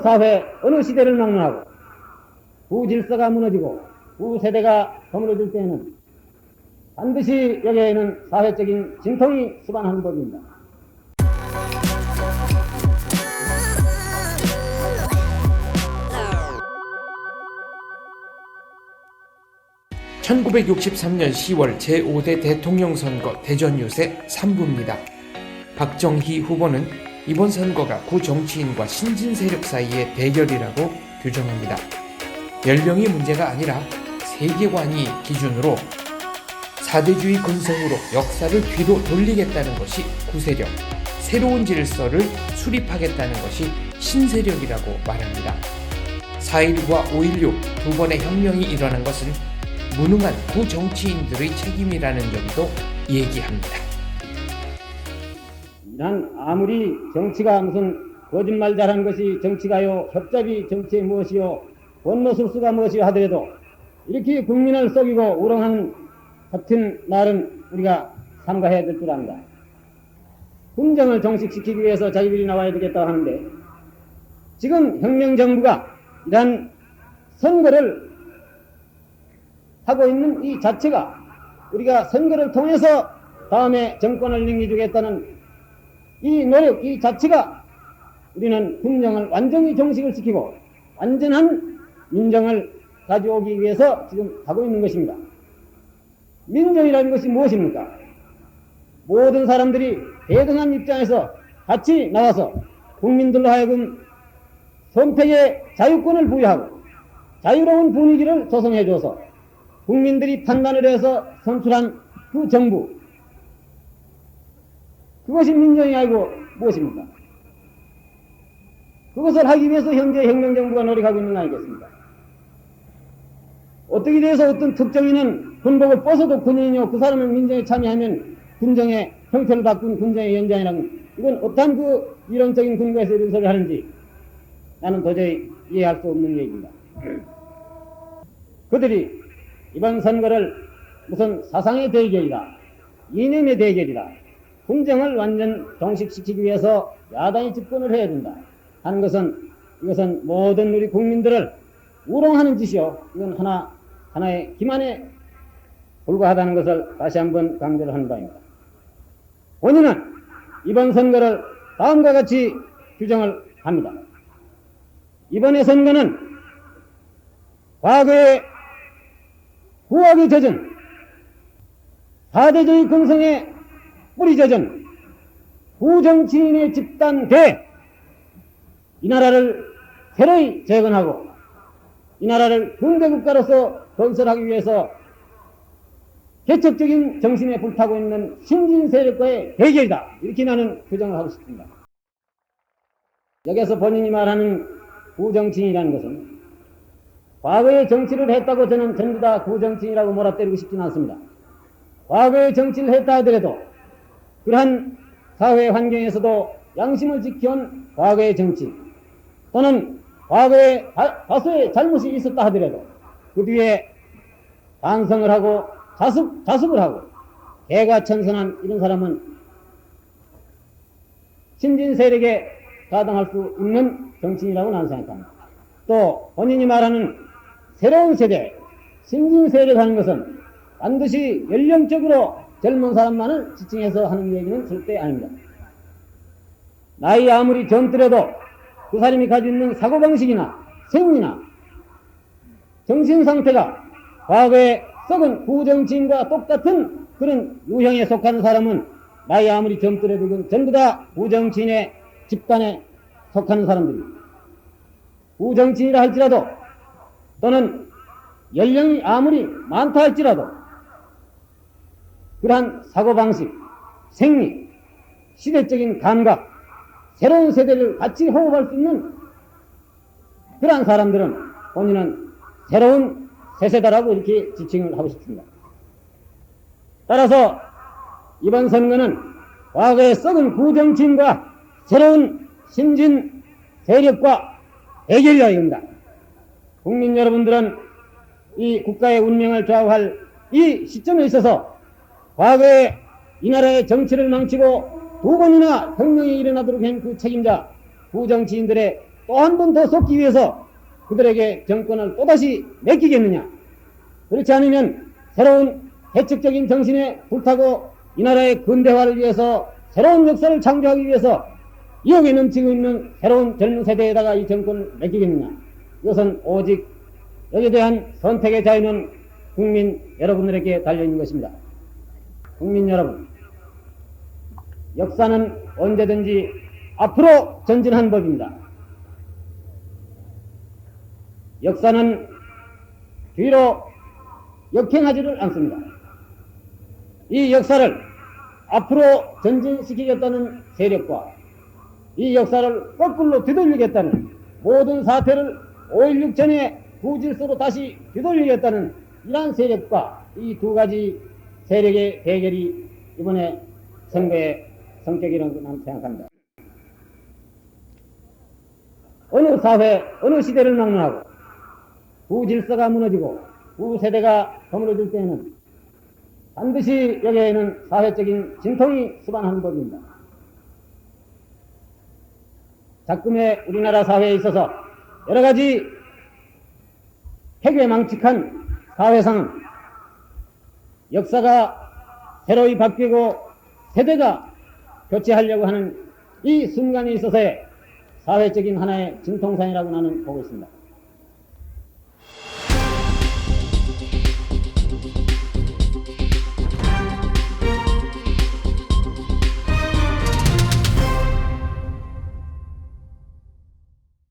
사회, 어느 시대를 막론하고 부질서가 무너지고 부세대가 허물어질 때에는 반드시 여기에는 사회적인 진통이 수반하는 법입니다. 1963년 10월 제5대 대통령 선거 대전 유세 3부입니다. 박정희 후보는 이번 선거가 구정치인과 신진 세력 사이의 대결이라고 규정합니다. 연령이 문제가 아니라 세계관이 기준으로 사대주의 근성으로 역사를 뒤로 돌리겠다는 것이 구세력, 새로운 질서를 수립하겠다는 것이 신세력이라고 말합니다. 4.19와 5.16 두 번의 혁명이 일어난 것은 무능한 구정치인들의 책임이라는 점도 얘기합니다. 난 아무리 정치가 무슨 거짓말 잘하는 것이 정치가요, 협잡이 정치의 무엇이요, 원노술수가 무엇이요 하더라도 이렇게 국민을 속이고 우롱하는 같은 말은 우리가 삼가해야 될줄 압니다. 군정을 정식시키기 위해서 자기들이 나와야 되겠다고 하는데 지금 혁명정부가 이러한 선거를 하고 있는 이 자체가 우리가 선거를 통해서 다음에 정권을 넘겨주겠다는 이 노력, 이 자체가 우리는 군정을 완전히 정식을 시키고 완전한 민정을 가져오기 위해서 지금 하고 있는 것입니다. 민정이라는 것이 무엇입니까? 모든 사람들이 대등한 입장에서 같이 나와서 국민들로 하여금 선택의 자유권을 부여하고 자유로운 분위기를 조성해줘서 국민들이 판단을 해서 선출한 그 정부 그것이 민정이 아니고 무엇입니까? 그것을 하기 위해서 현재 혁명정부가 노력하고 있는 거 아니겠습니까? 어떻게 돼서 어떤 특정인은 군복을 벗어도 군인이요 그 사람은 민정에 참여하면 군정의 형태를 바꾼 군정의 연장이라는 이건 어떤 그 이론적인 근거에서 이런 소리를 하는지 나는 도저히 이해할 수 없는 얘기입니다. 그들이 이번 선거를 무슨 사상의 대결이다, 이념의 대결이다, 군정을 완전 정식시키기 위해서 야당이 집권을 해야 된다 하는 것은 이것은 모든 우리 국민들을 우롱하는 짓이요. 이건 하나, 하나의 기만에 불과하다는 것을 다시 한번 강조를 하는 바입니다. 본인은 이번 선거를 다음과 같이 규정을 합니다. 이번의 선거는 과거의 후학이 젖은 사대주의 근성의 뿌리 젖은 후정치인의 집단 대 이 나라를 새로이 재건하고 이 나라를 군대국가로서 건설하기 위해서 개척적인 정신에 불타고 있는 신진 세력과의 대결이다. 이렇게 나는 규정을 하고 싶습니다. 여기서 본인이 말하는 구정치인이라는 것은 과거에 정치를 했다고 저는 전부 다 구정치인이라고 몰아때리고 싶지는 않습니다. 과거에 정치를 했다 하더라도 그러한 사회 환경에서도 양심을 지켜온 과거의 정치 또는 과거에 다, 다수의 잘못이 있었다 하더라도 그 뒤에 반성을 하고 자숙, 자숙을 하고 개가 천선한 이런 사람은 신진 세력에 가당할 수 있는 정치인이라고 나는 생각합니다. 또 본인이 말하는 새로운 세대, 신진 세력 하는 것은 반드시 연령적으로 젊은 사람만을 지칭해서 하는 얘기는 절대 아닙니다. 나이 아무리 젊더라도 그 사람이 가지고 있는 사고방식이나 생리나 정신 상태가 과거에 썩은 부정치인과 똑같은 그런 유형에 속하는 사람은 나이 아무리 젊더라도 전부 다 부정치인의 집단에 속하는 사람들입니다. 부정치인이라 할지라도 또는 연령이 아무리 많다 할지라도 그러한 사고방식, 생리, 시대적인 감각, 새로운 세대를 같이 호흡할 수 있는 그러한 사람들은 본인은 새로운 세세다라고 이렇게 지칭을 하고 싶습니다. 따라서 이번 선거는 과거의 썩은 구정치인과 새로운 신진 세력과 대결이라 이겁니다. 국민 여러분들은 이 국가의 운명을 좌우할 이 시점에 있어서 과거에 이 나라의 정치를 망치고 두 번이나 혁명이 일어나도록 한 그 책임자 부정치인들의 또 한 번 더 쏟기 위해서 그들에게 정권을 또다시 맡기겠느냐? 그렇지 않으면 새로운 대책적인 정신에 불타고 이 나라의 근대화를 위해서 새로운 역사를 창조하기 위해서 이용에 넘치고 있는 새로운 젊은 세대에다가 이 정권을 맡기겠느냐? 이것은 오직 여기에 대한 선택의 자유는 국민 여러분들에게 달려있는 것입니다. 국민 여러분, 역사는 언제든지 앞으로 전진한 법입니다. 역사는 뒤로 역행하지를 않습니다. 이 역사를 앞으로 전진시키겠다는 세력과 이 역사를 거꾸로 뒤돌리겠다는 모든 사태를 5.16 전에 부질서로 다시 뒤돌리겠다는 이러한 세력과 이 두 가지 세력의 대결이 이번에 선거의 성격이라고 나는 생각합니다. 어느 사회, 어느 시대를 막론하고 부질서가 무너지고 부세대가 허물어질 때에는 반드시 여기에는 사회적인 진통이 수반하는 법입니다. 작금의 우리나라 사회에 있어서 여러 가지 해괴망측한 사회상은 역사가 새로이 바뀌고 세대가 교체하려고 하는 이 순간에 있어서의 사회적인 하나의 진통상이라고 나는 보고 있습니다.